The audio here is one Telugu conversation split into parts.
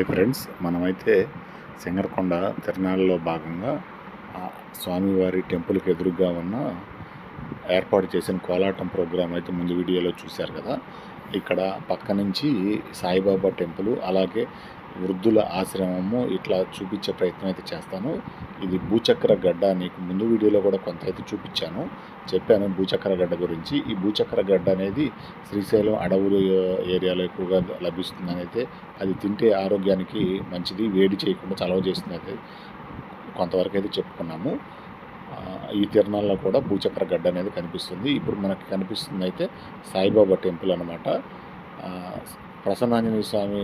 Hi friends. మనమైతే సింగరకొండ తిరణాలలో భాగంగా స్వామివారి టెంపుల్కి ఎదురుగా ఉన్న ఏర్పాటు చేసిన కోలాటం ప్రోగ్రాం అయితే ముందు వీడియోలో చూశారు కదా. ఇక్కడ పక్క నుంచి సాయిబాబా టెంపుల్ అలాగే వృద్ధుల ఆశ్రమము ఇట్లా చూపించే ప్రయత్నం అయితే చేస్తాను. ఇది భూచక్ర గడ్డ నీకు ముందు వీడియోలో కూడా కొంత అయితే చూపించాను. చెప్పాను భూచక్ర గడ్డ గురించి. ఈ భూచక్ర గడ్డ అనేది శ్రీశైలం అడవులు ఏరియాలో ఎక్కువగా లభిస్తుందని అయితే అది తింటే ఆరోగ్యానికి మంచిది వేడి చేయకుండా చలవ చేస్తుంది అయితే కొంతవరకు అయితే చెప్పుకున్నాము. ఈ తిరణాల్లో కూడా భూచక్ర గడ్డ అనేది కనిపిస్తుంది. ఇప్పుడు మనకు కనిపిస్తుంది అయితే సాయిబాబా టెంపుల్ అనమాట ప్రసన్నాంజనేయ స్వామి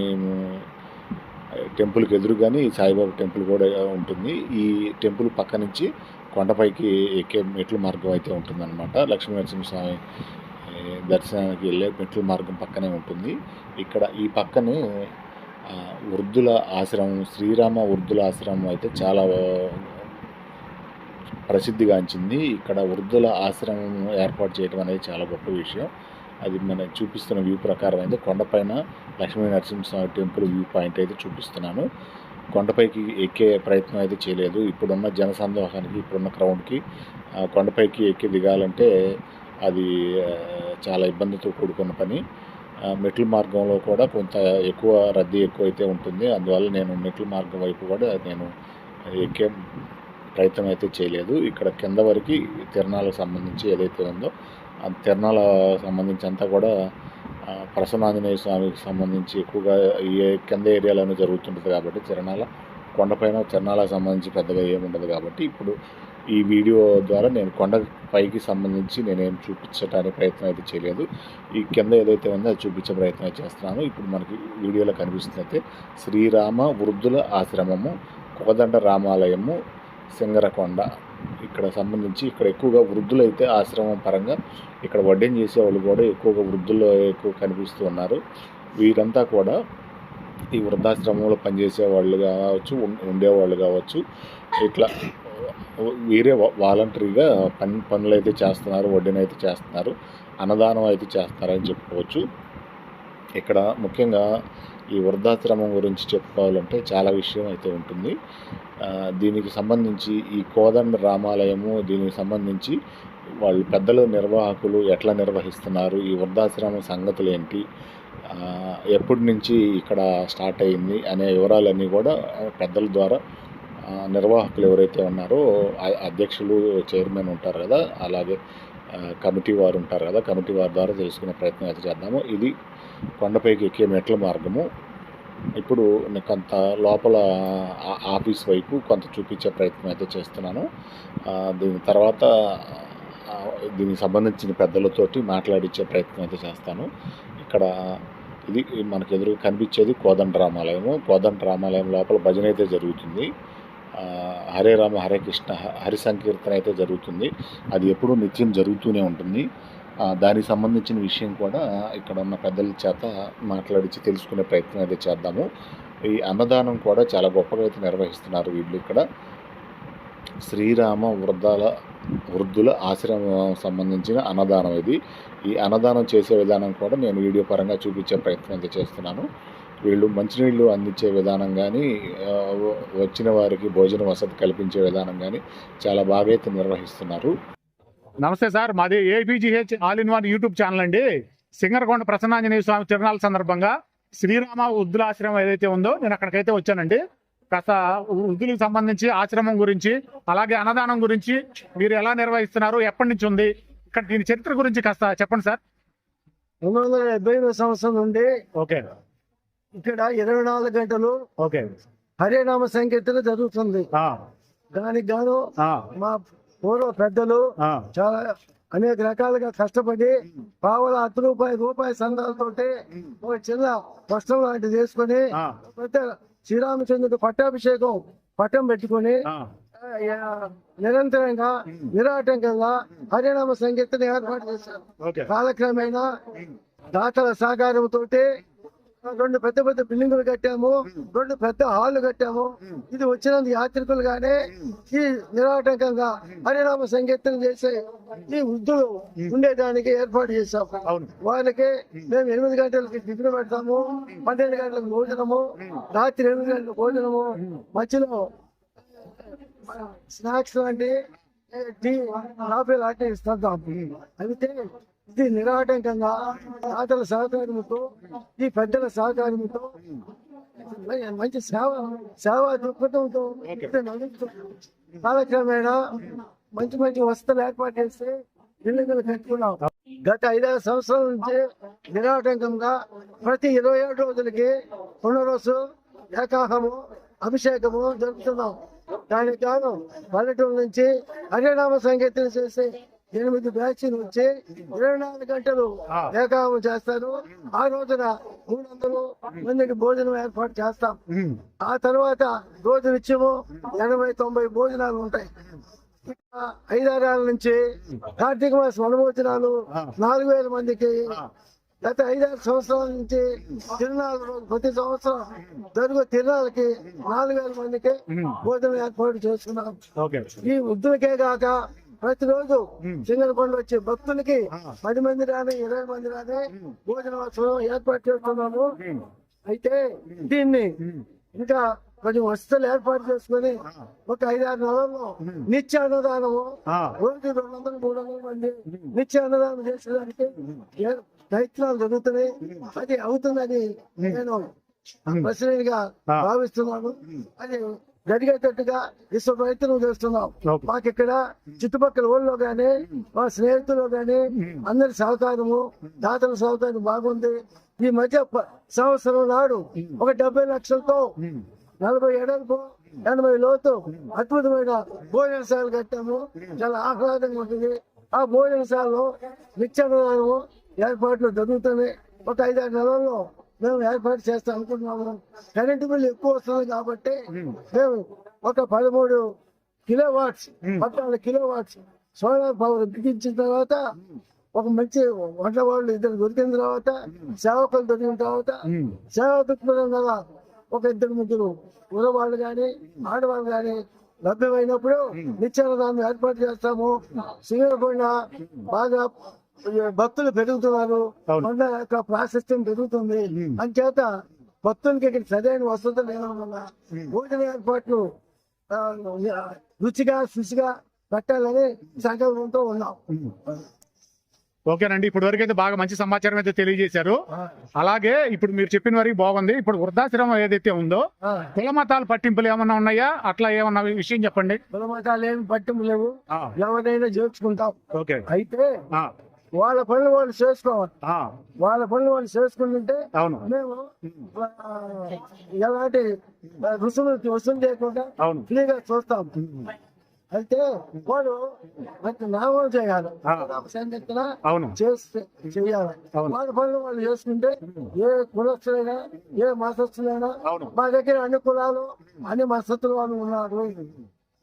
టెంపుల్కి ఎదురుగానే ఈ సాయిబాబా టెంపుల్ కూడా ఉంటుంది. ఈ టెంపుల్ పక్క నుంచి కొండపైకి ఎక్కే మెట్ల మార్గం అయితే ఉంటుందన్నమాట. లక్ష్మీ నరసింహస్వామి దర్శనానికి వెళ్ళే మెట్ల మార్గం పక్కనే ఉంటుంది. ఇక్కడ ఈ పక్కనే వృద్ధుల ఆశ్రమం శ్రీరామ వృద్ధుల ఆశ్రమం అయితే చాలా ప్రసిద్ధిగాంచింది. ఇక్కడ వృద్ధుల ఆశ్రమం ఏర్పాటు చేయడం అనేది చాలా గొప్ప విషయం. అది మన చూపిస్తున్న వ్యూ ప్రకారం అయితే కొండపైన Lakshmi Narasimhaswamy temple view point అయితే చూపిస్తున్నాను. కొండపైకి ఎక్కే ప్రయత్నం అయితే చేయలేదు. ఇప్పుడున్న జనసందోహానికి ఇప్పుడున్న క్రౌడ్కి కొండపైకి ఎక్కి దిగాలంటే అది చాలా ఇబ్బందితో కూడుకున్న పని. మెట్ల మార్గంలో కూడా కొంత ఎక్కువ రద్దీ ఎక్కువ అయితే ఉంటుంది. అందువల్ల నేను మెట్ల మార్గం వైపు కూడా నేను ఎక్కే ప్రయత్నం అయితే చేయలేదు. ఇక్కడ కింద వరకు తిరణాలకు సంబంధించి ఏదైతే ఉందో తిరణాల సంబంధించి అంతా కూడా ప్రసన్నాంజనేయ స్వామికి సంబంధించి ఎక్కువగా ఏ కింద ఏరియాలోనే జరుగుతుంటుంది కాబట్టి తిరణాల కొండపైన తిరణాలకు సంబంధించి పెద్దగా ఏముండదు కాబట్టి ఇప్పుడు ఈ వీడియో ద్వారా నేను కొండ పైకి సంబంధించి నేనేం చూపించడానికి ప్రయత్నం అయితే చేయలేదు. ఈ కింద ఏదైతే ఉందో అది చూపించే ప్రయత్నం చేస్తున్నాను. ఇప్పుడు మనకి వీడియోలో కనిపిస్తుంది అయితే శ్రీరామ వృద్ధుల ఆశ్రమము కోదండ రామాలయము సింగరకొండ. ఇక్కడ సంబంధించి ఇక్కడ ఎక్కువగా వృద్ధులు అయితే ఆశ్రమం పరంగా ఇక్కడ వడ్డెం చేసే వాళ్ళు కూడా ఎక్కువగా వృద్ధుల్లో ఎక్కువ కనిపిస్తూ ఉన్నారు. వీరంతా కూడా ఈ వృద్ధాశ్రమంలో పనిచేసే వాళ్ళు కావచ్చు ఉండేవాళ్ళు కావచ్చు. ఇట్లా వీరే వాలంటరీగా పని పనులు అయితే చేస్తున్నారు వడ్డీని అయితే చేస్తున్నారు అన్నదానం అయితే చేస్తున్నారని చెప్పుకోవచ్చు. ఇక్కడ ముఖ్యంగా ఈ వృద్ధాశ్రమం గురించి చెప్పుకోవాలంటే చాలా విషయం అయితే ఉంటుంది. దీనికి సంబంధించి ఈ కోదండ రామాలయము దీనికి సంబంధించి వాళ్ళు పెద్దలు నిర్వాహకులు ఎట్లా నిర్వహిస్తున్నారు ఈ వృద్ధాశ్రమం సంగతులు ఏంటి ఎప్పటి నుంచి ఇక్కడ స్టార్ట్ అయింది అనే వివరాలన్నీ కూడా పెద్దల ద్వారా నిర్వాహకులు ఎవరైతే ఉన్నారో అధ్యక్షులు చైర్మన్ ఉంటారు కదా అలాగే కమిటీ వారు ఉంటారు కదా కమిటీ వారి ద్వారా తెలుసుకునే ప్రయత్నం అయితే చేద్దాము. ఇది కొండపైకి ఎక్కే మెట్ల మార్గము. ఇప్పుడు నేను కొంత లోపల ఆఫీస్ వైపు కొంత చూపించే ప్రయత్నం అయితే చేస్తున్నాను. దీని తర్వాత దీనికి సంబంధించిన పెద్దలతోటి మాట్లాడించే ప్రయత్నం అయితే చేస్తాను. ఇక్కడ ఇది మనకు ఎదురు కనిపించేది కోదండ రామాలయము. కోదండ రామాలయం లోపల భజన అయితే జరుగుతుంది. హరే రామ హరే కృష్ణ హ- హరి సంకీర్తన అయితే జరుగుతుంది. అది ఎప్పుడూ నిత్యం జరుగుతూనే ఉంటుంది. దానికి సంబంధించిన విషయం కూడా ఇక్కడ ఉన్న పెద్దల చేత మాట్లాడించి తెలుసుకునే ప్రయత్నం అయితే చేద్దాము. ఈ అన్నదానం కూడా చాలా గొప్పగా అయితే నిర్వహిస్తున్నారు వీళ్ళు ఇక్కడ. శ్రీరామ వృద్ధాల వృద్ధుల ఆశ్రమం సంబంధించిన అన్నదానం ఇది. ఈ అన్నదానం చేసే విధానం కూడా నేను వీడియో పరంగా చూపించే ప్రయత్నం అయితే చేస్తున్నాను. వీళ్ళు మంచినీళ్ళు అందించే విధానం కానీ వచ్చిన వారికి భోజన వసతి కల్పించే విధానం కానీ చాలా బాగా అయితే నిర్వహిస్తున్నారు. నమస్తే సార్ మాది APGH all in one YouTube channel అండి. సింగరకొండ ప్రసన్నాంజనేయ స్వామి తిరునాళ్ళ సందర్భంగా శ్రీరామ వృద్ధుల ఆశ్రమం ఏదైతే ఉందో నేను అక్కడికైతే వచ్చానండి. కాస్త వృద్ధులకు సంబంధించి ఆశ్రమం గురించి అలాగే అన్నదానం గురించి మీరు ఎలా నిర్వహిస్తున్నారు ఎప్పటి నుంచి ఉంది ఇక్కడ దీని చరిత్ర గురించి కాస్త చెప్పండి సార్. రెండు వందల డెబ్బై సంవత్సరం నుండి ఓకే. ఇక్కడ ఇరవై నాలుగు గంటలు ఓకే. హరినామ సంకీర్తన జరుగుతుంది. దానికి గాను మా పూర్వ పెద్దలు చాలా అనేక రకాలుగా కష్టపడి పావుల అర్ధ రూపాయి రూపాయి సందాలతోటి ఒక చిన్న వస్త్రం లాంటిది పెద్ద శ్రీరామచంద్రుడు పట్టాభిషేకం పట్టం పెట్టుకొని నిరంతరంగా నిరాటంకంగా హరినామ సంకీర్తన ఏర్పాటు చేశారు. కాలక్రమేణా దాతల సహకారంతో రెండు పెద్ద పెద్ద బిల్డింగులు కట్టాము రెండు పెద్ద హాళ్ళు కట్టాము. ఇది వచ్చినందుకు యాత్రికులు గానే ఈ నిరాటంకంగా హరినామ సంకీర్తన చేసే ఈ వృద్ధులు ఉండేదానికి ఏర్పాటు చేశాం వాళ్ళకి మేము ఎనిమిది గంటలకి టిఫిన్ పెడతాము పన్నెండు గంటలకు భోజనము రాత్రి ఎనిమిది గంటలకు భోజనము మధ్యలో స్నాక్స్ లాంటి టీ కాఫీ లాంటివి ఇస్తుంటాం అయితే ఇది నిరాటంకంగా దాతల సహకారంతో ఈ పెద్దల సహకారంతో మంచి సేవ సేవా దృక్పథంతో కాలక్రమేణా మంచి మంచి వసతులు ఏర్పాటు చేస్తే బిల్డింగులు కట్టుకున్నాం. గత ఐదారు సంవత్సరాల నుంచి నిరాటంకంగా ప్రతి ఇరవై ఏడు రోజులకి పునరోసు ఏకాహము అభిషేకము జరుపుతున్నాం. దానికి గాను పల్లెటూరు నుంచి హరినామ సంగీతం చేసి ఎనిమిది బ్యాచ్లు వచ్చి ఇరవై నాలుగు గంటలు ఏకాహం చేస్తారు ఆ రోజున మూడు వందలు మందికి భోజనం ఏర్పాటు చేస్తాం. ఆ తర్వాత రోజు నిత్యము ఎనభై తొంభై భోజనాలు ఉంటాయి. ఇక ఐదారేళ్ళ నుంచి కార్తీక మాస వనభోజనాలు నాలుగు వేల మందికి. గత ఐదారు సంవత్సరాల నుంచి తిరునాళ్ళ రోజు ప్రతి సంవత్సరం జరుగు తిరునాళ్ళకి నాలుగు వేల మందికి భోజనం ఏర్పాటు చేసుకున్నాం ఓకే. ఈ వృద్ధులకే కాక ప్రతిరోజు సింగరకొండ వచ్చే భక్తులకి పది మంది రాని ఇరవై మంది రాని భోజనోత్సవం ఏర్పాటు చేస్తున్నాము. అయితే దీన్ని ఇంకా కొంచెం వసతులు ఏర్పాటు చేసుకుని ఒక ఐదారు నెలల్లో నిత్య అన్నదానము. రోజు రెండు వందలు మూడు వందల మంది నిత్య అన్నదానం చేసేదానికి ప్రయత్నాలు జరుగుతున్నాయి. అది అవుతుందని నేను ప్రెసిడెంట్గా ఆ. భావిస్తున్నాను. అది జరిగేటట్టుగా విశ్వ ప్రయత్నం చేస్తున్నాం. మాకు ఇక్కడ చుట్టుపక్కల ఊళ్ళో గానీ మా స్నేహితులు గానీ అందరి సహకారము దాతల సహకారం బాగుంది. ఈ మధ్య సంవత్సరం నాడు ఒక డెబ్బై లక్షలతో నలభై ఏడలకు ఎనభై లోతు అద్భుతమైన భోజనశాల కట్టాము. చాలా ఆహ్లాదంగా ఉంటుంది. ఆ భోజనశాలలో నిత్యాన్నదానము ఏర్పాట్లు జరుగుతున్నాయి. ఒక ఐదారు నెలల్లో మేము ఏర్పాటు చేస్తాం అనుకుంటున్నాము కరెంటు బిల్లు ఎక్కువ వస్తుంది కాబట్టి మేము. ఒక పదమూడు కిలో వాట్స్ పద్నాలుగు కిలో వాట్స్ సోలార్ పవర్ బిగించిన తర్వాత ఒక మంచి వంట వాళ్ళు ఇద్దరు దొరికిన తర్వాత సేవకులు దొరికిన తర్వాత సేవా దృక్పథం గల ఒక ఇద్దరు ముగ్గురు ఊరవాళ్ళు కానీ ఆడవాళ్ళు కానీ లభ్యమైనప్పుడు నిత్యాన్నదానం ఏర్పాటు చేస్తాము. సింగరకొండ బాగా భక్తులు పెరుగుతున్నారు. కొండ యొక్క ప్రాశస్త్యం పెరుగుతుంది. అంచేత భక్తులకి ఇక్కడ సరైన వసతులు వల్ల భోజన ఏర్పాట్లు రుచిగా శుచిగా పెట్టాలని సంకల్పంతో ఉన్నాం. ఓకేనండి. ఇప్పుడు వరకు అయితే బాగా మంచి సమాచారం అయితే తెలియజేశారు. అలాగే ఇప్పుడు మీరు చెప్పిన వరకు బాగుంది. ఇప్పుడు వృద్ధాశ్రమం ఏదైతే ఉందో ఆ, కుల మతాల పట్టింపులు ఏమన్నా ఉన్నాయా? అట్లా ఏమన్నా విషయం చెప్పండి. కులమతాలు ఏమి పట్టింపు లేవు. ఎవరైనా చేర్చుకుంటాం. ఓకే. అయితే వాళ్ళ పనులు వాళ్ళు చేసుకోవాలి. వాళ్ళ పనులు వాళ్ళు చేసుకుంటుంటే అవును. మేము ఎలాంటి రుసుములు వసూలు చేయకుండా అవును. ఫ్రీగా చూస్తాం అయితే వాళ్ళు మంచి నామం చేయాలి. సంగీతన అవును. చేస్తే చేయాలి. వాళ్ళ పనులు వాళ్ళు చేసుకుంటే ఏ కులస్తులైనా ఏ అవును. మా దగ్గర అన్ని కులాలు అన్ని మతస్థుల వాళ్ళు ఉన్నారు.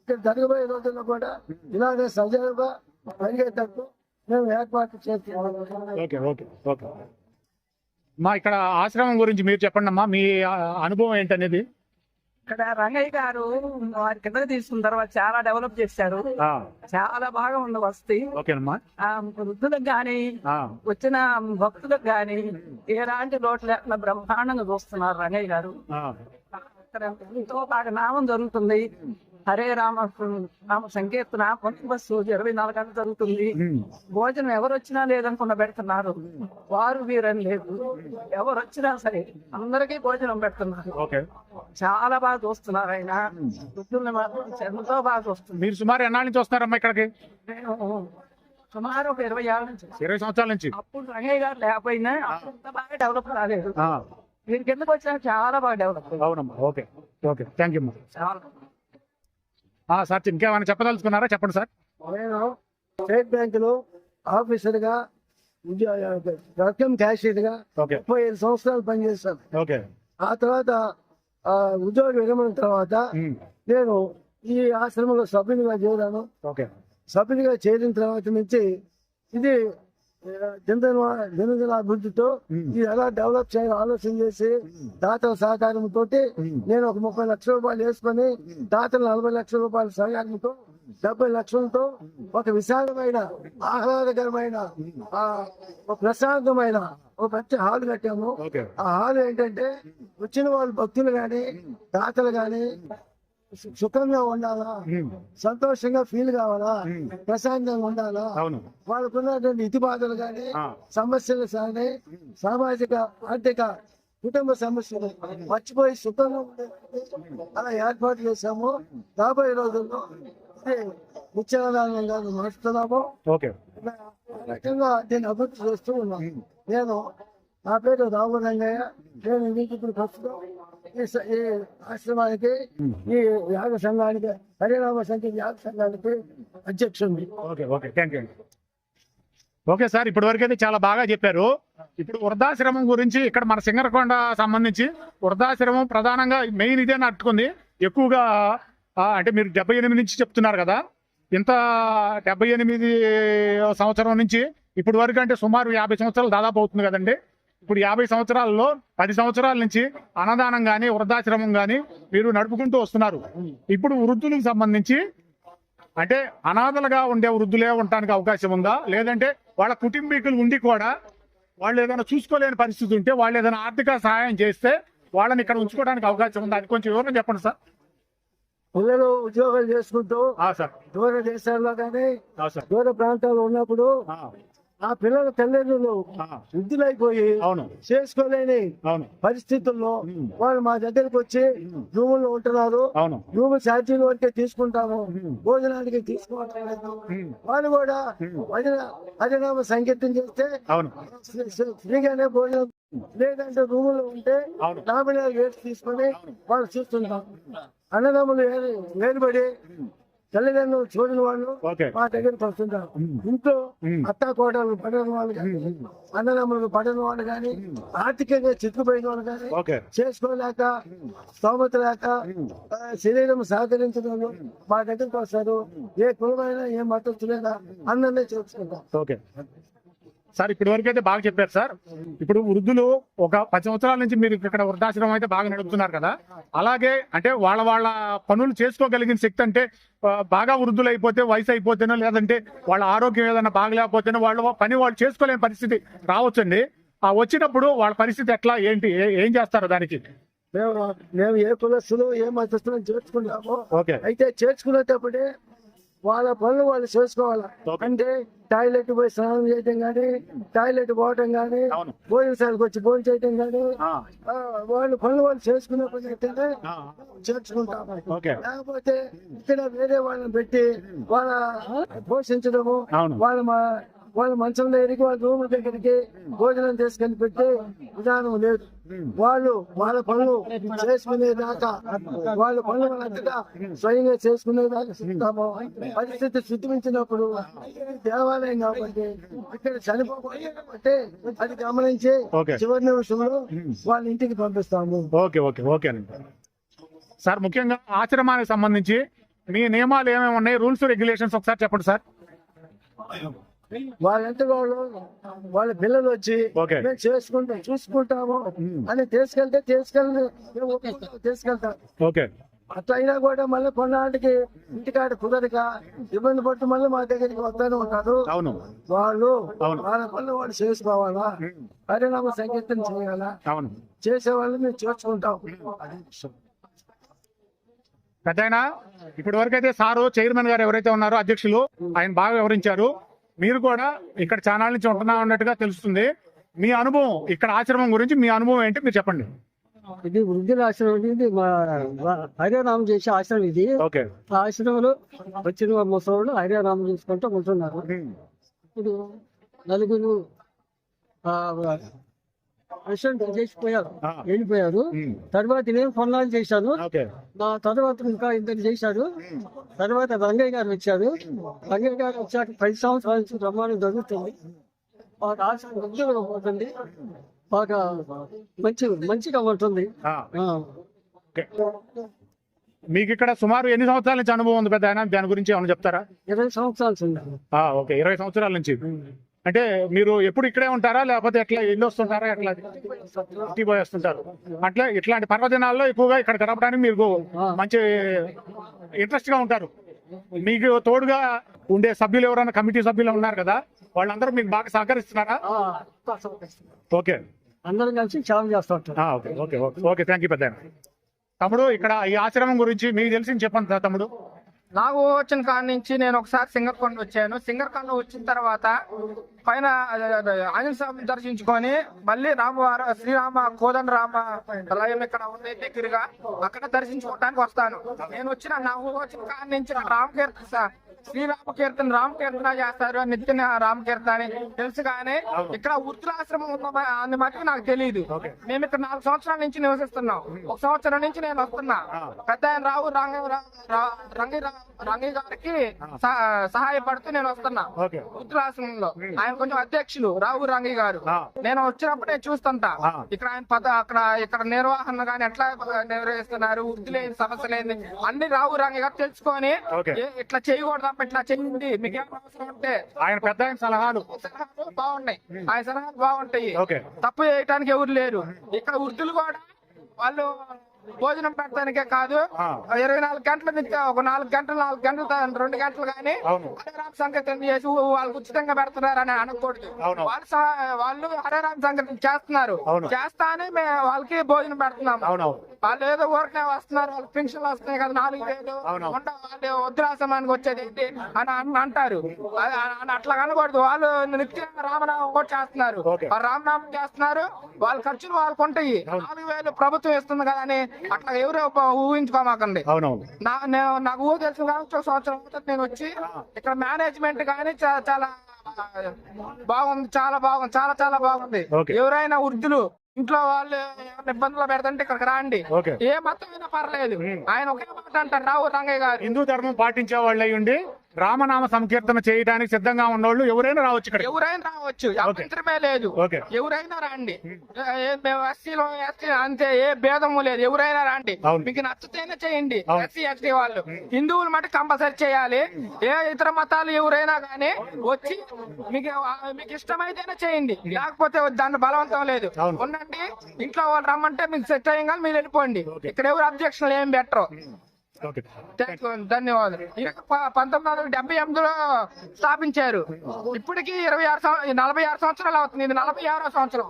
ఇక్కడ జరగబోయే రోజుల్లో కూడా ఇలాగే సజావుగా జరిగేటట్టు మేము ఏర్పాటు చేస్తున్నాం ఓకే ఓకే ఓకే. మా ఇక్కడ ఆశ్రమం గురించి మీరు చెప్పండి అమ్మా మీ అనుభవం ఏంటనేది? ఇక్కడ రంగయ్య గారు వారి కింద తీసుకున్న తర్వాత చాలా డెవలప్ చేశారు. ఆ, చాలా బాగా ఉంది వసతి. వృద్ధులకు గాని ఆ, వచ్చిన భక్తులకు గాని ఎలాంటి లోటు లేకుండా బ్రహ్మాండంగా చూస్తున్నారు రంగయ్య గారు. ఆ, ఇక్కడ ఎంతో బాగా నామం జరుగుతుంది. హరే రామ రామ సంకీర్తన పొందు బస్సు ఇరవై నాలుగు గంటలు జరుగుతుంది. భోజనం ఎవరు వచ్చినా లేదనుకున్న పెడుతున్నారు. వారు వీరని లేదు. ఎవరు వచ్చినా సరే అందరికీ భోజనం పెడుతున్నారు. చాలా బాగా చూస్తున్నారు ఆయన. వృద్ధుల్ని ఎంతో బాగా చూస్తున్నారు. మీరు సుమారు ఎన్నాళ్ళ నుంచి వస్తున్నారమ్మా ఇక్కడికి? సుమారు ఒక ఇరవై ఏళ్ళ నుంచి. ఇరవై సంవత్సరాల నుంచి. అప్పుడు రంగయ్య గారు లేకపోయినా ఇంత బాగా డెవలప్ కాలేదు. ఆ, వీరి కిందకు వచ్చినా చాలా బాగా డెవలప్. అవునమ్మా. ఓకే. ఓకే. థ్యాంక్ యూ చాలా. సార్ ఇంకేమైనా చెప్పదలుచుకున్నారా? చెప్పండి సార్. నేను స్టేట్ బ్యాంక్లో ఆఫీసర్గా రకం క్యాషియర్గా ఓకే. ముప్పై ఐదు సంవత్సరాలు పనిచేశాను. ఓకే. ఆ తర్వాత ఉద్యోగ విరమణ తర్వాత నేను ఈ ఆశ్రమంలో సభ్యునిగా చేరాను. ఓకే. సభ్యునిగా చేరిన తర్వాత నుంచి ఇది దినదిన దినదిన అభివృద్ధితో ఇది ఎలా డెవలప్ చేయాలో ఆలోచన చేసి దాతల సహకారంతో నేను ఒక ముప్పై లక్షల రూపాయలు వేసుకొని దాతల నలభై లక్షల రూపాయల సహకారంతో డెబ్బై లక్షలతో ఒక విశాలమైన ఆహ్లాదకరమైన ఆ, ఒక ప్రశాంతమైన ఒక మంచి హాల్ కట్టాము. ఆ హాల్ ఏంటంటే వచ్చిన వాళ్ళు భక్తులు గాని దాతలు గాని సుఖంగా ఉండాలా. సంతోషంగా ఫీల్ కావాలా? ప్రశాంతంగా ఉండాలా? అవును. వాళ్ళకున్నటువంటి ఇతి బాధలు కానీ. సమస్యలు కానీ సామాజిక ఆర్థిక కుటుంబ సమస్యలు మర్చిపోయి సుఖంగా ఉండేందుకు అలా ఏర్పాటు చేశాము. రాబోయే రోజుల్లో నిత్యానందంగా నడుస్తున్నాము రకంగా దీన్ని అభివృద్ధి చేస్తూ ఉన్నాం. నేను నా పేరు రాము రంగయ్య నేను మీకు ఇప్పుడు ప్రస్తుతం ఈ ఆశ్రమానికి ఈ యాగ సంఘానికి హరిరామ సంఖ్య యాగ సంఘానికి అధ్యక్షుడిని okay okay thank you okay sir ఇప్పటి వరకు అయితే చాలా బాగా చెప్పారు. ఇప్పుడు వృద్ధాశ్రమం గురించి ఇక్కడ మన సింగరకొండ సంబంధించి వృద్ధాశ్రమం ప్రధానంగా మెయిన్ ఇదే నట్టుకుంది ఎక్కువగా అంటే మీరు డెబ్బై ఎనిమిది నుంచి చెప్తున్నారు కదా. ఇంత డెబ్బై ఎనిమిది సంవత్సరం నుంచి ఇప్పటి వరకు అంటే సుమారు యాభై సంవత్సరాలు దాదాపు అవుతుంది కదండి. ఇప్పుడు యాభై సంవత్సరాల్లో పది సంవత్సరాల నుంచి అన్నదానం కానీ వృద్ధాశ్రమం కానీ మీరు నడుపుకుంటూ వస్తున్నారు. ఇప్పుడు వృద్ధులకు సంబంధించి అంటే అనాథలుగా ఉండే వృద్ధులే ఉండటానికి అవకాశం ఉందా? లేదంటే వాళ్ళ కుటుంబీకులు ఉండి కూడా వాళ్ళు ఏదైనా చూసుకోలేని పరిస్థితి ఉంటే వాళ్ళు ఏదైనా ఆర్థిక సహాయం చేస్తే వాళ్ళని ఇక్కడ ఉంచుకోవడానికి అవకాశం ఉందా? అది కొంచెం వివరం చెప్పండి సార్. పిల్లలు ఉద్యోగాలు చేసుకుంటూ దూర దేశాల్లో కానీ దూర ప్రాంతాల్లో ఉన్నప్పుడు ఆ, పిల్లల తల్లిదండ్రులు వృద్ధులైపోయి అవును. చేసుకోలేని అవును. పరిస్థితుల్లో. వాళ్ళు మా దగ్గరికి వచ్చి రూముల్లో ఉంటున్నారు. అవును. రూమ్ ఛార్జీలు వరకే తీసుకుంటాము. భోజనానికి తీసుకోవటం లేదు ఉమ్, వాళ్ళు కూడా హరినామ సంకీర్తన చేస్తే ఫ్రీగానే భోజనం లేదంటే రూములో ఉంటే. నామినల్ రేట్స్ తీసుకొని వాళ్ళు చూస్తుంటాం అన్నదమ్ములు వేరు- వేరుబడి తల్లిదండ్రులు చూడని వాళ్ళు మా దగ్గరికి వస్తుంటారు. ఇంట్లో. అత్త కోటలు పడని వాళ్ళు కానీ అన్నదమ్ములు పడని వాళ్ళు కానీ ఆర్థికంగా చిక్కుపోయిన వాళ్ళు కానీ చేసుకోలేక స్తోమత లేక శరీరం సహకరించిన వాళ్ళు మా దగ్గరికి వస్తారు. ఏ కులమైనా ఏ మతస్థులైనా అందరినీ చేసుకుంటాం ఓకే. సార్ ఇప్పటి వరకు అయితే బాగా చెప్పారు సార్. ఇప్పుడు వృద్ధులు ఒక పది సంవత్సరాల నుంచి మీరు ఇక్కడ వృద్ధాశ్రమం అయితే బాగా నడుపుతున్నారు కదా. అలాగే అంటే వాళ్ళ వాళ్ళ పనులు చేసుకోగలిగిన శక్తి అంటే బాగా వృద్ధులు అయిపోతే వయసు అయిపోతేనో లేదంటే వాళ్ళ ఆరోగ్యం ఏదైనా బాగలేకపోతేనో వాళ్ళ పని వాళ్ళు చేసుకోలేని పరిస్థితి రావచ్చండి. ఆ వచ్చినప్పుడు వాళ్ళ పరిస్థితి ఎట్లా ఏంటి ఏ- చేస్తారు దానికి? మేము మేము ఏ కులస్తులు ఏ మతస్థులు చేర్చుకుంటామో ఓకే. అయితే చేర్చుకునేటప్పుడే వాళ్ళ పనులు వాళ్ళు చేసుకోవాలి. అంటే టాయిలెట్ పోయి స్నానం చేయటం కానీ టాయిలెట్ పోవటం అవును. భోజనశాలకు వచ్చి భోజనం చేయటం ఆ, వాళ్ళు పనులు వాళ్ళు చేసుకునే పని అయితేనే ఆ, చేర్చుకుంటాము లేకపోతే ఇక్కడ వేరే వాళ్ళని పెట్టి వాళ్ళ పోషించడము. వాళ్ళ మా వాళ్ళ మంచం దగ్గరికి వాళ్ళ రూమ్ దగ్గరికి భోజనం తీసుకెళ్ళి పెట్టే విధానం లేదు. వాళ్ళు వాళ్ళ పనులు చేసుకునేదాకా వాళ్ళ పనులు వాళ్ళంతటా స్వయంగా చేసుకునేదాకా చూస్తాము పరిస్థితి శుద్ధించినప్పుడు దేవాలయం కాబట్టి ఇక్కడ కాబట్టి అది గమనించి. చివరి నిమిషంలో వాళ్ళ ఇంటికి పంపిస్తాము. ఓకే ఓకే ఓకే అండి. సార్ ముఖ్యంగా ఆశ్రమానికి సంబంధించి మీ నియమాలు ఏమేమి ఉన్నాయి? రూల్స్ రెగ్యులేషన్స్ ఒకసారి చెప్పండి సార్. వాళ్ళంటే వాళ్ళు వాళ్ళ పిల్లలు వచ్చి. మేము చేసుకుంటాం చూసుకుంటాము. అని తీసుకెళ్తే తీసుకెళ్ళి తీసుకెళ్తాం. ఓకే. అట్లా అయినా కూడా మళ్ళీ కొన్నాటికి ఇంటికాడ కుదరక ఇబ్బంది పట్టు మళ్ళీ మా దగ్గరికి వస్తూనే ఉంటారు. అవును. వాళ్ళు అవును. వాళ్ళ పనులు వాళ్ళు చేసుకోవాలా? పరిణామ సంకీర్తన చేయాలా? అవును. చేసే వాళ్ళు మేము చేర్చుకుంటాం అది. పెద్దయినా ఇప్పటి వరకు అయితే సారు చైర్మన్ గారు ఎవరైతే ఉన్నారో అధ్యక్షులు ఆయన బాగా వివరించారు. మీరు కూడా ఇక్కడ ఛానల్ నుంచి ఉంటున్నా ఉన్నట్టుగా తెలుస్తుంది. మీ అనుభవం ఇక్కడ ఆశ్రమం గురించి మీ అనుభవం ఏంటి మీరు చెప్పండి. ఇది వృద్ధుల ఆశ్రమం ఇది మా మా హరిరామ చేసే ఆశ్రమం ఇది. ఆ ఆశ్రమంలో వచ్చిన ముసలు హరిరామ చేసుకుంటూ ఉంటున్నారు. ఇప్పుడు నలుగురు పేషెంట్ చేసిపోయారు. వెళ్ళిపోయారు. తర్వాత నేను కొన్నాళ్ళు చేశాను. నా తర్వాత ఇంకా ఇద్దరు చేశారు. తర్వాత రంగయ్య గారు వచ్చారు. రంగయ్య గారు వచ్చాక పది సంవత్సరాల నుంచి బ్రహ్మాండం జరుగుతుంది. మాకు ఆశ్రమం ఉద్యోగం పోతుంది బాగా మంచి మంచిగా ఉంటుంది. మీకు ఇక్కడ సుమారు ఎన్ని సంవత్సరాల నుంచి అనుభవం ఉంది పెద్ద దాని గురించి ఏమైనా చెప్తారా? ఇరవై సంవత్సరాలు ఆ, ఓకే. ఇరవై సంవత్సరాల నుంచి. అంటే మీరు ఎప్పుడు ఇక్కడే ఉంటారా? లేకపోతే ఎట్లా ఇల్లు వస్తుంటారా? ఎట్లా ఇంటికి పోయి వస్తుంటారు అట్లా ఇట్లాంటి పర్వదినాల్లో ఎక్కువగా ఇక్కడ గడపడానికి మీకు మంచి ఇంట్రెస్ట్గా ఉంటారు. మీకు తోడుగా ఉండే సభ్యులు ఎవరైనా కమిటీ సభ్యులు ఉన్నారు కదా వాళ్ళందరూ మీకు బాగా సహకరిస్తున్నారా? ఓకే. అందరం కలిసి చాలా చేస్తూ ఉంటారు okay okay okay. Okay thank you పెద్ద తమ్ముడు ఇక్కడ ఈ ఆశ్రమం గురించి మీకు తెలిసింది చెప్పండి సార్ తమ్ముడు. నాకు వచ్చిన కాడ నుంచి నేను ఒకసారి సింగర్కొండ వచ్చాను. సింగర్కొండ వచ్చిన తర్వాత పైన ఆంజనేయ స్వామిని దర్శించుకొని మళ్ళీ రామవారు శ్రీరామ కోదండ రామ లయం ఇక్కడ ఉంది దగ్గరగా. అక్కడ దర్శించుకోవడానికి వస్తాను. నేను వచ్చిన నాకు వచ్చిన కాడ నుంచి రామకీర్తన స- శ్రీరామ కీర్తన రామ కీర్తన చేస్తారు నిత్య రామ కీర్తన అని. తెలుసు కానీ ఇక్కడ వృద్ధులాశ్రమం ఉన్న అని మటుకు నాకు తెలియదు మేము ఇక్కడ నాలుగు సంవత్సరాల నుంచి నివసిస్తున్నాం. ఒక సంవత్సరం నుంచి నేను వస్తున్నా. పెద్ద ఆయన రావు రంగ రంగి రంగి గారికి సహ- సహాయపడుతూ నేను వస్తున్నా. వృద్ధులాశ్రమంలో ఆయన కొంచెం అధ్యక్షులు రావు రంగి గారు. నేను వచ్చినప్పుడు నేను చూస్తుంటా. ఇక్కడ ఆయన పద అక్కడ ఇక్కడ నిర్వహణ గాని ఎట్లా నిర్వహిస్తున్నారు? వృద్ధులేని సమస్యలేని అన్ని రావు రంగి గారు తెలుసుకొని ఇట్లా చేయకూడదు ఇట్లా చేయండి మీకు అవసరం ఉంటే ఆయన పెద్ద ఆయన సలహాలు. సలహాలు బాగున్నాయి. ఆయన సలహాలు బాగుంటాయి. ఓకే. తప్పు చేయటానికి ఎవరు లేరు. ఇక్కడ వృద్ధులు కూడా వాళ్ళు భోజనం పెట్టడానికే కాదు. ఇరవై నాలుగు గంటల నిత్య ఒక నాలుగు గంటలు నాలుగు గంటలు రెండు గంటలు కానీ. హరేరామ సంకీర్తన చేసి వాళ్ళకి ఉచితంగా పెడుతున్నారు అని అనకూడదు. వాళ్ళు వాళ్ళు హరేరామ సంకీర్తన చేస్తున్నారు. చేస్తానే మేము వాళ్ళకి భోజనం పెడుతున్నాం వాళ్ళు ఏదో ఊరికే వస్తున్నారు వాళ్ళు పెన్షన్లు వస్తున్నాయి కదా నాలుగు వేలు అవును. ఉండ వాళ్ళు వృద్ధాశ్రమానికి వచ్చేది ఏంటి అని అంటారు అట్లా అనకూడదు వాళ్ళు నిత్యం రామనామం కూడా చేస్తున్నారు. వాళ్ళు రామనామం చేస్తున్నారు వాళ్ళ ఖర్చులు వాళ్ళకు ఉంటాయి నాలుగు వేలు ప్రభుత్వం ఇస్తుంది కదా అని అట్లా ఎవరు ఊహించుకోమాకండి. అవునవును. నాకు ఊహ తెలిసిన కాబట్టి సంవత్సరం అవుతుంది నేను వచ్చి ఇక్కడ మేనేజ్మెంట్ కానీ చాలా బాగుంది చాలా బాగుంది చాలా చాలా బాగుంది. ఎవరైనా వృద్ధులు ఇంట్లో వాళ్ళు ఇబ్బందులు పెడతంటే ఇక్కడికి రండి. ఏ మతం అయినా పర్లేదు ఆయన ఒకే మాట అంటారు రావు రంగయ్య గారు. హిందూ ధర్మం పాటించే వాళ్ళు అయి ఉండి రామనామ సంకీర్తన చేయడానికి సిద్ధంగా ఉన్నోళ్ళు ఎవరైనా రావచ్చు ఇక్కడ ఎవరైనా రావచ్చు. అభ్యంతరమే లేదు. ఎవరైనా రండి. మేము ఎస్సీలో ఎస్సీ అంతే ఏ భేదము లేదు. ఎవరైనా రండి. మీకు నచ్చితేనే చేయండి. ఎస్సీ ఎస్టీ వాళ్ళు. హిందువులు మటు కంపల్సరీ చేయాలి. ఏ ఇతర మతాలు ఎవరైనా కానీ వచ్చి మీకు మీకు ఇష్టమైతేనే చేయండి. లేకపోతే దాని బలవంతం లేదు. ఉండండి. ఇంట్లో వాళ్ళు రమ్మంటే మీకు సెట్ అయ్యంగా మీరు వెళ్ళిపోండి. ఇక్కడ ఎవరు అబ్జెక్షన్ ఏం బెటరు ధన్యవాదాలు. పంతొమ్మిది వందల డెబ్బై ఎనిమిదిలో స్థాపించారు. ఇప్పటికి ఇరవై ఆరు నలభై ఆరు సంవత్సరాలు అవుతుంది. ఇది నలభై ఆరో సంవత్సరం.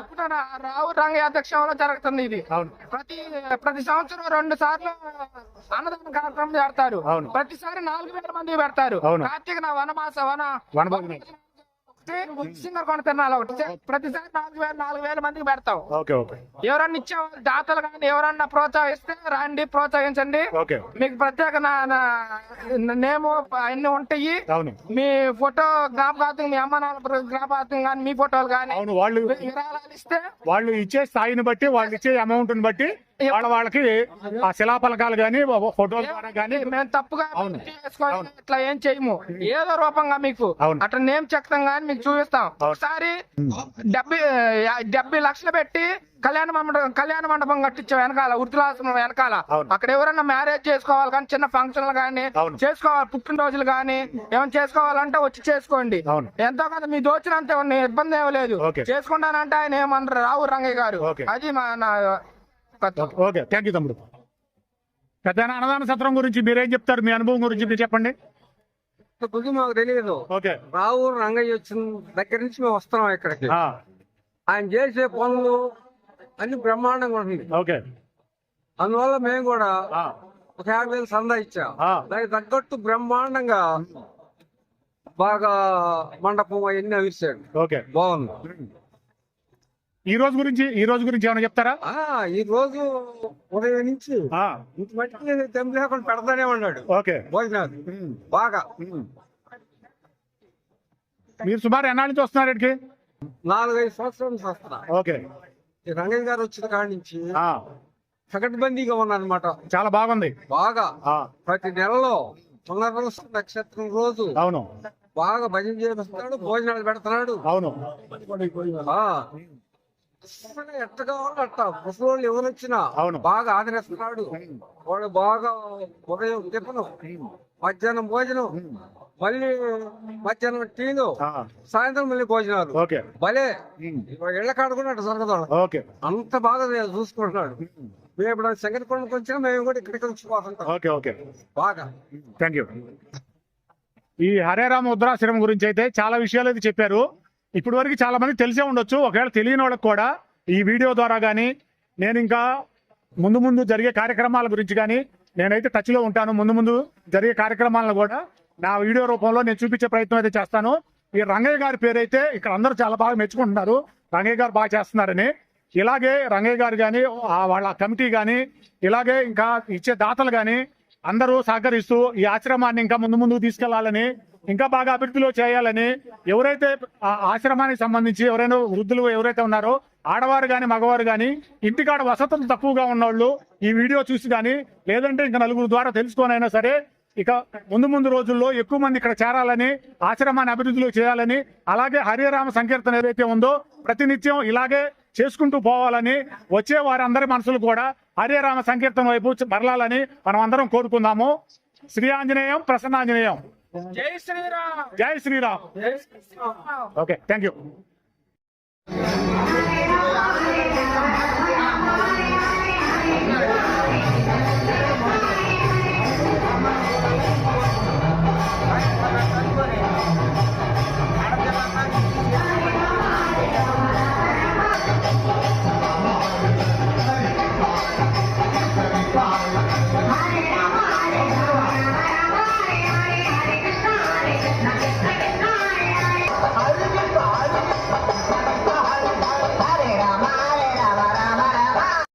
ఇప్పుడు రావు రంగ అధ్యక్షంలో జరుగుతుంది ఇది. ప్రతి ప్రతి సంవత్సరం రెండు సార్లు అన్నదాన కార్యక్రమం పెడతారు. ప్రతిసారి నాలుగు వేల మంది పెడతారు. కార్తీక నా వనమాస వన. సింగర్ తెన్నాలి ఒకటి. ప్రతిసారి నాలుగు వేల నాలుగు వేల మందికి పెడతాం ఓకే ఓకే. ఎవరన్నా ఇచ్చే దాతలు కానీ ఎవరన్నా ప్రోత్సహిస్తే రండి ప్రోత్సహించండి. మీకు ప్రత్యేక నేము అన్ని ఉంటాయి. మీ ఫోటో జ్ఞాపకార్థం మీ అమ్మ నాన్న జ్ఞాపకార్థం కానీ మీ ఫోటోలు కానీ అవును వాళ్ళు విరాళాలు ఇస్తే వాళ్ళు ఇచ్చే స్థాయిని బట్టి వాళ్ళు ఇచ్చే అమౌంట్ బట్టి వాళ్ళ వాళ్ళకి ఆ శిలాఫలకాలు గానీ ఫోటోల ద్వారా గానీ మేము తప్పుగా. ఇట్లా ఏం చేయము ఏదో రూపంగా మీకు. అట్లా నేమ్ చెప్తాం కానీ మీకు చూపిస్తాం ఒకసారి డెబ్బై డెబ్బై లక్షలు పెట్టి కళ్యాణ మండపం కళ్యాణ మండపం కట్టించాం వెనకాల వృద్ధులాశ్రమం వెనకాల. అక్కడ ఎవరైనా మ్యారేజ్ చేసుకోవాలి కానీ చిన్న ఫంక్షన్లు కానీ. చేసుకోవాలి పుట్టినరోజులు కానీ ఏమైనా చేసుకోవాలంటే వచ్చి చేసుకోండి. ఎంతో కొంత మీ దోచినంత ఇబ్బంది ఏమీ లేదు. చేసుకుంటానంటే ఆయన ఏమన్నారు రావు రంగయ్య గారు. అది మా. ఓకే థ్యాంక్ యూ తమ్ముడు. పెద్ద అన్నదాన సత్రం గురించి మీరేం చెప్తారు? మీ అనుభవం గురించి మీరు చెప్పండి. మాకు తెలియదు ఓకే. రావు రంగయ్య వచ్చిన దగ్గర నుంచి మేము వస్తున్నాం ఇక్కడికి. ఆయన చేసే పనులు అన్ని బ్రహ్మాండంగా ఉంటుంది ఓకే. అందువల్ల మేము కూడా ఒక యాభై వేలు సందా ఇచ్చాం. దానికి తగ్గట్టు బ్రహ్మాండంగా బాగా మండపం అవన్నీ అవిర్చాడు ఓకే. బాగుంది. ఈ రోజు గురించి ఈ రోజు గురించి ఏమైనా చెప్తారా? ఆ ఈ రోజు ఉదయం నుంచి లేకుండా పెడతానే ఉన్నాడు. ఓకే. భోజనాలు. బాగా. మీరు సుమారు ఎన్నాళ్ళ నుంచి వస్తున్నారు ఇక్కడికి? నాలుగైదు సంవత్సరాల నుంచి వస్తున్నా. ఓకే. రంగయ్య గారు వచ్చిన కాడి నుంచి పకడ్బందీగా ఉన్నానమాట చాలా బాగుంది. బాగా. ఆ, ప్రతి నెలలో పునర్వసు నక్షత్రం రోజు అవును. బాగా భజన చేస్తున్నాడు భోజనాలు పెడుతున్నాడు. అవును. ఎట్ట కావాలో అట్ట ముసలోళ్ళు ఎవరు వచ్చినా అవును. బాగా ఆదరిస్తున్నాడు. వాడు బాగా ఉదయం టిఫను మధ్యాహ్నం భోజనం మళ్ళీ మధ్యాహ్నం టీలు సాయంత్రం మళ్ళీ భోజనాలు. ఓకే. భలే. ఇళ్ళ కాడుకున్నట్టు జరగదు. ఓకే. అంత బాగా చూసుకుంటున్నాడు. మేము ఇప్పుడు శంకరకొండకు వచ్చినా మేము కూడా ఇక్కడికి వచ్చిపోతుంటాం ఓకే ఓకే. బాగా. థ్యాంక్ యూ ఈ హరేరామ ఉద్రాశ్రమం గురించి అయితే చాలా విషయాలు అయితే చెప్పారు. ఇప్పుడు వరకు చాలా మంది తెలిసే ఉండొచ్చు. ఒకవేళ తెలియని వాళ్ళకి కూడా ఈ వీడియో ద్వారా కానీ నేను ఇంకా ముందు ముందు జరిగే కార్యక్రమాల గురించి కానీ నేనైతే టచ్లో ఉంటాను. ముందు ముందు జరిగే కార్యక్రమాలను కూడా నా వీడియో రూపంలో నేను చూపించే ప్రయత్నం అయితే చేస్తాను. ఈ రంగయ్య గారి పేరైతే ఇక్కడ అందరూ చాలా బాగా మెచ్చుకుంటున్నారు. రంగయ్య గారు బాగా చేస్తున్నారని. ఇలాగే రంగయ్య గారు కానీ వాళ్ళ కమిటీ కానీ ఇలాగే ఇంకా ఇచ్చే దాతలు కానీ అందరూ సహకరిస్తూ ఈ ఆశ్రమాన్ని ఇంకా ముందు ముందు తీసుకెళ్ళాలని ఇంకా బాగా అభివృద్ధిలో చేయాలని ఎవరైతే ఆశ్రమానికి సంబంధించి ఎవరైనా వృద్ధులు ఎవరైతే ఉన్నారో ఆడవారు కానీ మగవారు కానీ ఇంటికాడ వసతులు తక్కువగా ఉన్నవాళ్ళు ఈ వీడియో చూసి కానీ లేదంటే ఇంకా నలుగురు ద్వారా తెలుసుకోనైనా సరే ఇక ముందు ముందు రోజుల్లో ఎక్కువ మంది ఇక్కడ చేరాలని ఆశ్రమాన్ని అభివృద్ధిలో చేయాలని అలాగే హరిరామ సంకీర్తన ఏదైతే ఉందో ప్రతినిత్యం ఇలాగే చేసుకుంటూ పోవాలని వచ్చే వారందరి మనసులు కూడా హరిరామ సంకీర్తన వైపు మరలాలని మనం అందరం కోరుకుందాము. శ్రీ ఆంజనేయం ప్రసన్నాంజనేయం. జై శ్రీరామ్. జై Shriram. Okay thank you. Thank